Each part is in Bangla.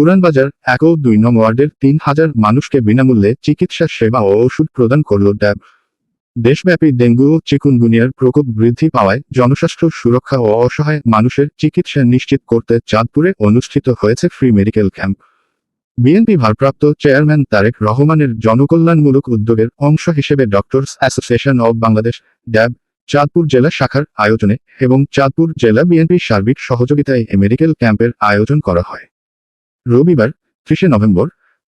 পুরানবাজার এক ও দুই নং ওয়ার্ডের তিন হাজার মানুষকে বিনামূল্যে চিকিৎসা, সেবা ও ওষুধ প্রদান করল ড্যাব। দেশব্যাপী ডেঙ্গু ও চিকুনগুনিয়ার প্রকোপ বৃদ্ধি পাওয়ায় জনস্বাস্থ্য সুরক্ষা ও অসহায় মানুষের চিকিৎসা নিশ্চিত করতে চাঁদপুরে অনুষ্ঠিত হয়েছে ফ্রি মেডিকেল ক্যাম্প। বিএনপি ভারপ্রাপ্ত চেয়ারম্যান তারেক রহমানের জনকল্যাণমূলক উদ্যোগের অংশ হিসেবে doctors association of Bangladesh, DAB, Chandpur জেলা শাখার আয়োজনে এবং চাঁদপুর জেলা বিএনপির সার্বিক সহযোগিতায় মেডিকেল ক্যাম্পের আয়োজন করা হয়। রবিবার, ত্রিশে নভেম্বর,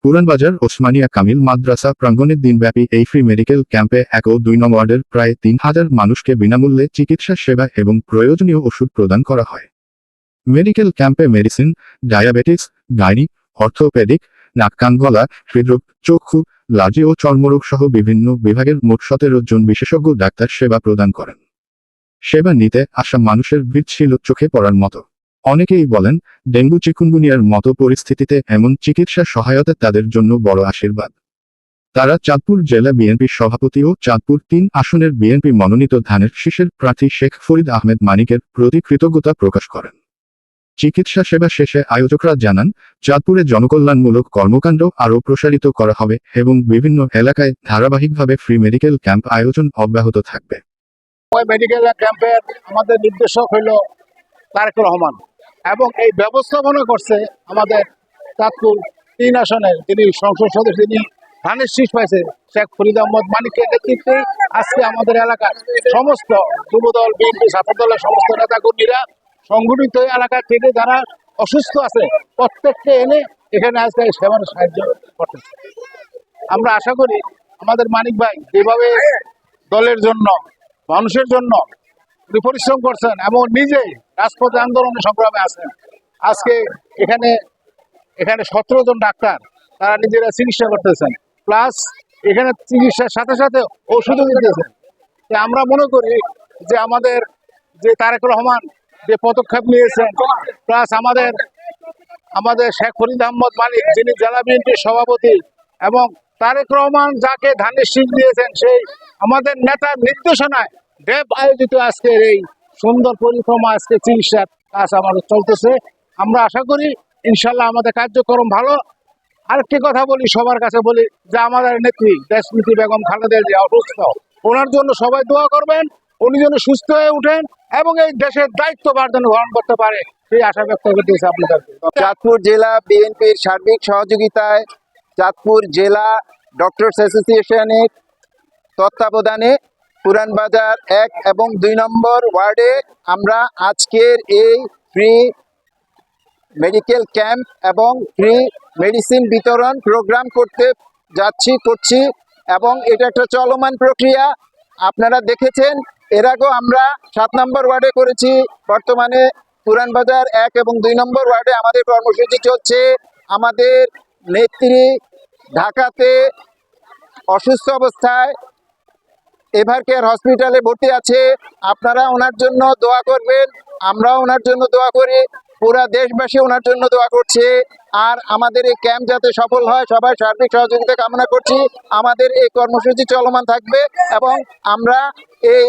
পুরানবাজার, ওসমানিয়া কামিল মাদ্রাসা প্রাঙ্গণে দিনব্যাপী এই ফ্রি মেডিকেল ক্যাম্পে এক ও দুই নং ওয়ার্ডের প্রায় তিন হাজার মানুষকে বিনামূল্যে চিকিৎসা সেবা এবং প্রয়োজনীয় ওষুধ প্রদান করা হয়। মেডিকেল ক্যাম্পে মেডিসিন, ডায়াবেটিস, গাইনি, অর্থোপেডিক, নাক, কান, গলা, হৃদরোগ, চক্ষু লাজি ও চর্মরোগ সহ বিভিন্ন বিভাগের মোট সতেরো জন বিশেষজ্ঞ ডাক্তার সেবা প্রদান করেন। সেবা নিতে আসা মানুষের ভিড় ছিল চোখে পড়ার মতো। অনেকেই বলেন, ডেঙ্গু চিকুনগুনিয়ার মতো পরিস্থিতিতে এমন চিকিৎসা সহায়তা তাদের জন্য বড় আশীর্বাদ। তারা চাঁদপুর জেলা বিএনপির সভাপতি ও চাঁদপুর তিন আসনের বিএনপি মনোনীত ধানের শীষের প্রার্থী শেখ ফরিদ আহমেদ মানিকের প্রতি কৃতজ্ঞতা প্রকাশ করেন। চিকিৎসা সেবা শেষে আয়োজকরা জানান, চাঁদপুরে জনকল্যাণমূলক কর্মকাণ্ড আরও প্রসারিত করা হবে এবং বিভিন্ন এলাকায় ধারাবাহিকভাবে ফ্রি মেডিকেল ক্যাম্প আয়োজন অব্যাহত থাকবে। মেডিকেল ক্যাম্পের আমাদের নির্দেশক হইল তারেক রহমান। এবং এই ব্যবস্থাপনা করছে আমাদের চাঁদপুর তিন আসনের যিনি সংসদ সদস্য, যিনি ধানের শীষ পাইছে, শেখ ফরিদ আহমদ মানিকের নেতৃত্বে আজকে আমাদের এলাকার সমস্ত যুবদল, বিএনপি, ছাত্রদলের সমস্ত নেতাকর্মীরা সংগঠিত এলাকা থেকে যারা অসুস্থ আছে, প্রত্যেককে এনে এখানে আজকে সেবার সাহায্য করতেছে। আমরা আশা করি আমাদের মানিক ভাই যেভাবে দলের জন্য, মানুষের জন্য উনি পরিশ্রম করছেন এবং নিজে রাজপথে আন্দোলনে সংগ্রামে আছেন। আজকে এখানে এখানে সতেরো জন ডাক্তার, তারা নিজেরা চিকিৎসা করতেছেন। প্লাস এখানে চিকিৎসার সাথে সাথে ওষুধও দিতেছেন। আমরা মনে করি যে আমাদের যে তারেক রহমান যে পদক্ষেপ নিয়েছেন, প্লাস আমাদের আমাদের শেখ ফরিদ আহমদ মালিক যিনি জেলা বিএনপির সভাপতি, এবং তারেক রহমান যাকে ধানের শীষ দিয়েছেন, সেই আমাদের নেতার নির্দেশনায় দেব আয়োজিত আজকের এই সুন্দর পরিক্রমা আজকে চিকিৎসার কাজ আমাদের চলতেছে। আমরা আশা করি ইনশাল্লাহ আমাদের কার্যক্রম ভালো। আরেকটি কথা বলি, সবার কাছে বলি যে আমাদের নেত্রী দেশনীতি বেগম খালেদা জিয়া অসুস্থ। ওনার জন্য সবাই দোয়া করবেন, উনি যেন সুস্থ হয়ে উঠেন এবং এই দেশের দায়িত্বভার যেন গ্রহণ করতে পারে। সেই আশা ব্যক্ত করতেছি আপনাদেরকে চাঁদপুর জেলা বিএনপির সার্বিক সহযোগিতায় চাঁদপুর জেলা ডক্টরস অ্যাসোসিয়েশনের তত্ত্বাবধানে পুরানবাজার এক এবং দুই নম্বর ওয়ার্ডে আমরা আজকের এই ফ্রি মেডিকেল ক্যাম্প এবং ফ্রি মেডিসিন বিতরণ প্রোগ্রাম করতে যাচ্ছি, করছি এবং এটা একটা চলমান প্রক্রিয়া। আপনারা দেখেছেন, এর আগেও আমরা সাত নম্বর ওয়ার্ডে করেছি। বর্তমানে পুরান বাজার এক এবং দুই নম্বর ওয়ার্ডে আমাদের কর্মসূচি চলছে। আমাদের নেত্রী ঢাকাতে অসুস্থ অবস্থায় এভার কেয়ার হসপিটালে ভর্তি আছে। আপনারা ওনার জন্য দোয়া করবেন। আমরাও ওনার জন্য দোয়া করি। পুরা দেশবাসী ওনার জন্য দোয়া করছে। আর আমাদের এই ক্যাম্প যাতে সফল হয় সবাই সার্বিক সহযোগিতা কামনা করছি। আমাদের এই কর্মসূচি চলমান থাকবে এবং আমরা এই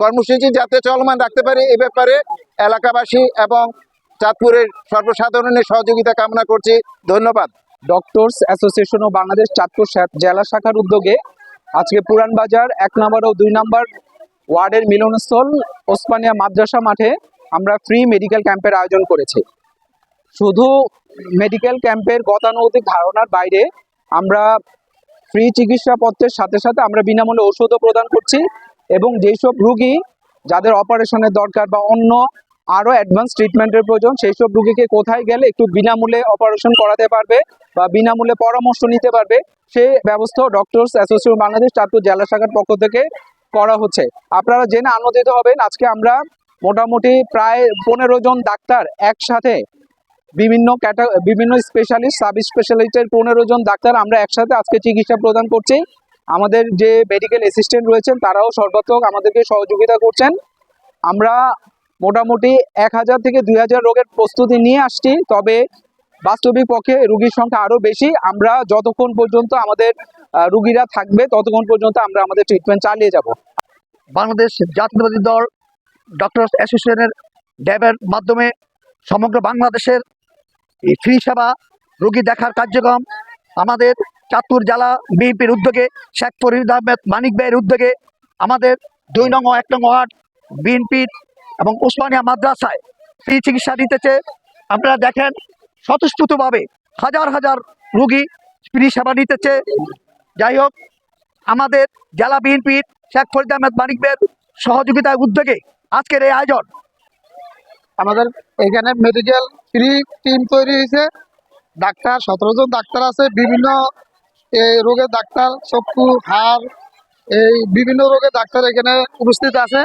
কর্মসূচি যাতে চলমান রাখতে পারি এ ব্যাপারে এলাকাবাসী এবং চাঁদপুরের সর্বসাধারণের সহযোগিতা কামনা করছি। ধন্যবাদ। ডক্টরস অ্যাসোসিয়েশন ও বাংলাদেশ চাঁদপুর জেলা শাখার উদ্যোগে আজকে পুরান বাজার, এক নম্বর ও দুই নম্বর ওয়ার্ডের মিলনস্থল, ওসমানিয়া মাদ্রাসা মাঠে আমরা ফ্রি মেডিকেল ক্যাম্পের আয়োজন করেছি। শুধু মেডিকেল ক্যাম্পের গতানুগতিক ধারণার বাইরে আমরা ফ্রি চিকিৎসাপত্রের সাথে সাথে আমরা বিনামূল্যে ওষুধও প্রদান করছি এবং যেসব রুগী যাদের অপারেশনের দরকার বা অন্য আরও অ্যাডভান্স ট্রিটমেন্টের প্রয়োজন। সেই সব রুগীকে কোথায় গেলে একটু বিনামূল্যে অপারেশন করাতে পারবে বা বিনামূল্যে পরামর্শ নিতে পারবে সেই ব্যবস্থা ডক্টরস অ্যাসোসিয়েশন বাংলাদেশ চাঁদপুর জেলা শাখার পক্ষ থেকে করা হচ্ছে। আপনারা জেনে আনন্দিত হবেন, আজকে আমরা মোটামুটি প্রায় পনেরো জন ডাক্তার একসাথে বিভিন্ন ক্যাটা, বিভিন্ন স্পেশালিস্ট সাব স্পেশালিস্টের পনেরো জন ডাক্তার আমরা একসাথে আজকে চিকিৎসা প্রদান করছি। আমাদের যে মেডিকেল অ্যাসিস্ট্যান্ট রয়েছেন, তারাও সর্বাত্মক আমাদেরকে সহযোগিতা করছেন। আমরা মোটামুটি এক হাজার থেকে দুই হাজার রোগের প্রস্তুতি নিয়ে আসছি, তবে বাস্তবিক পক্ষে রুগীর সংখ্যা আরও বেশি। আমরা যতক্ষণ পর্যন্ত আমাদের রুগীরা থাকবে, ততক্ষণ পর্যন্ত আমরা আমাদের ট্রিটমেন্ট চালিয়ে যাব। বাংলাদেশ জাতীয়তাবাদী দল ডক্টরস অ্যাসোসিয়েশনের ড্যাবের মাধ্যমে সমগ্র বাংলাদেশের ফ্রি সেবা, রোগী দেখার কার্যক্রম, আমাদের চাঁদপুর জেলা বিএনপির উদ্যোগে, শেখ ফরিদ আহমেদ মানিক ভাইয়ের উদ্যোগে, আমাদের দুই নং এক নং ওয়ার্ড বিএনপির এবং উসমানিয়া মাদ্রাসায় ফ্রি চিকিৎসা দিতেছে। আপনারা দেখেন, স্বতঃস্ফূর্তভাবে হাজার হাজার রুগী ফ্রি সেবা নিতেছে যাই হোক, আমাদের জেলা বিএনপির শেখ ফরিদ আহমেদ মানিক ভাইয়ের সহযোগিতার উদ্যোগে আজকের এই আয়োজন। আমাদের এখানে মেডিকেল ফ্রি টিম তৈরি হয়েছে। ডাক্তার, সতেরো জন ডাক্তার আছে। বিভিন্ন রোগের ডাক্তার চক্ষু হাড় এই বিভিন্ন রোগের ডাক্তার এখানে উপস্থিত আছে।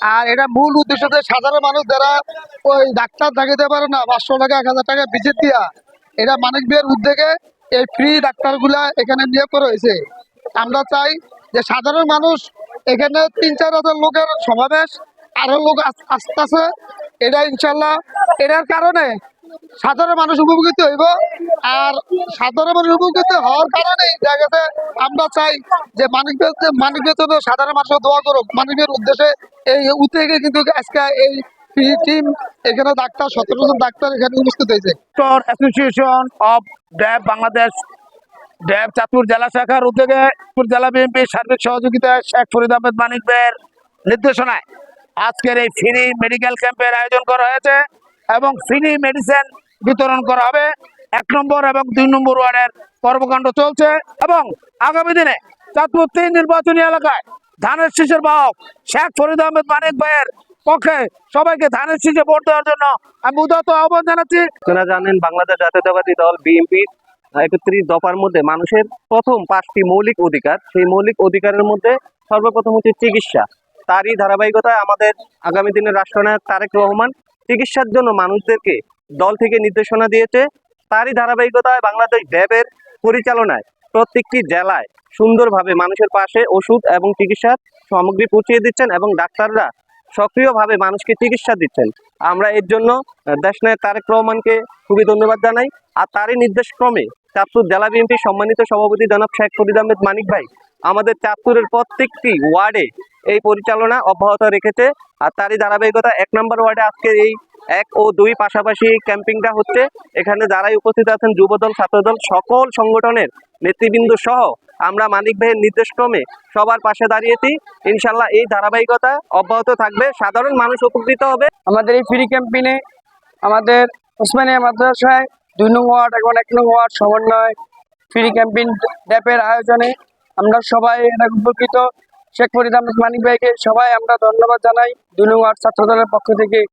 আর এটা মূল উদ্দেশ্য সাধারণ মানুষ যারা ওই ডাক্তার দেখাতে পারে না, পাঁচশো টাকা, এক হাজার টাকা ভিজিট দিয়া, এটা মানিক বিয়ের উদ্যোগে এই ফ্রি ডাক্তারগুলা এখানে নিয়োগ করা হয়েছে। আমরা চাই যে সাধারণ মানুষ এখানে তিন চার হাজার লোকের সমাবেশ, আরও লোক আস- আসতেছে। এটা ইনশাল্লাহ, এটার কারণে সাধারণ মানুষ উপকৃত হইব। আর সাধারণ মানুষ উপকৃত হওয়ার কারণে গেছে, আমরা চাই যে মানিকের মানিকের জন্য সাধারণ মানুষ দোয়া করুক। মানিকের উদ্দেশ্যে এই উদ্যোগে কিন্তু আজকে এই অফ বাংলাদেশ জেলা শাখার জেলা সার্বিক সহযোগিতায় মানিক নির্দেশনায় আজকের এই ফ্রি মেডিকেল ক্যাম্পের আয়োজন করা হয়েছে। এবং ফ্রি মেডিসিন বিতরণ করা হবে। এক নম্বর এবং দুই নম্বর ওয়ার্ডের কর্মকাণ্ড চলছে এবং আগামী দিনে চাঁদপুর তিন নির্বাচনী এলাকায় ধানের শীষের বাহক শেখ ফরিদ আহমেদ মানিক ভাইয়ের পক্ষে সবাইকে ধানের শীষে ভোট দেওয়ার জন্য আমি উদাত্ত আহ্বান জানাচ্ছি। আপনারা জানেন বাংলাদেশ জাতীয়তাবাদী দল বিএনপি একত্রিশ দফার মধ্যে মানুষের প্রথম পাঁচটি মৌলিক অধিকার। সেই মৌলিক অধিকারের মধ্যে সর্বপ্রথম হচ্ছে চিকিৎসা। তারই ধারাবাহিকতায় আমাদের আগামী দিনের রাষ্ট্রনায়ক তারেক রহমান চিকিৎসার জন্য মানুষদেরকে দল থেকে নির্দেশনা দিয়েছে। তারই ধারাবাহিকতায় বাংলাদেশ ড্যাবের পরিচালনায় প্রত্যেকটি জেলায় সুন্দরভাবে মানুষের পাশে ওষুধ এবং চিকিৎসার সামগ্রী পৌঁছিয়ে দিচ্ছেন এবং ডাক্তাররা সক্রিয়ভাবে মানুষকে চিকিৎসা দিচ্ছেন। আমরা এর জন্য আহ, দেশনায়ক তারেক রহমানকে খুবই ধন্যবাদ জানাই। আর তারই নির্দেশক্রমে চাঁদপুর জেলা বিএনপি সম্মানিত সভাপতি জনাব শেখ ফরিদ আহমেদ মানিক ভাই আমাদের চাঁদপুরের প্রত্যেকটি ওয়ার্ডে এই পরিচালনা অব্যাহত রেখেছে আর তারই ধারাবাহিকতা এক নম্বর ওয়ার্ডে আজকে এই এক ও দুই পাশাপাশি ক্যাম্পিংটা হচ্ছে। এখানে যারাই উপস্থিত আছেন যুবদল, ছাত্রদল, সকল সংগঠনের নেতৃবৃন্দ সহ আমরা মানিক ভাইয়ের নির্দেশক্রমে সবার পাশে দাঁড়িয়েছি। ইনশাল্লাহ এই ধারাবাহিকতা অব্যাহত থাকবে। সাধারণ মানুষ উপকৃত হবে। আমাদের এই ফ্রি ক্যাম্পেইনে আমাদের ওসমানিয়া মাদ্রাসায় দুই নং ওয়ার্ড এবং এক নং ওয়ার্ড সমন্বয় ফ্রি ক্যাম্পেইন ড্যাপের আয়োজনে আমরা সবাই এটা উপকৃত। শেখ ফরিদ আহমেদ মানিক ভাইকে সবাই আমরা ধন্যবাদ জানাই। ছাত্রদলের ছাত্র দলের পক্ষ থেকে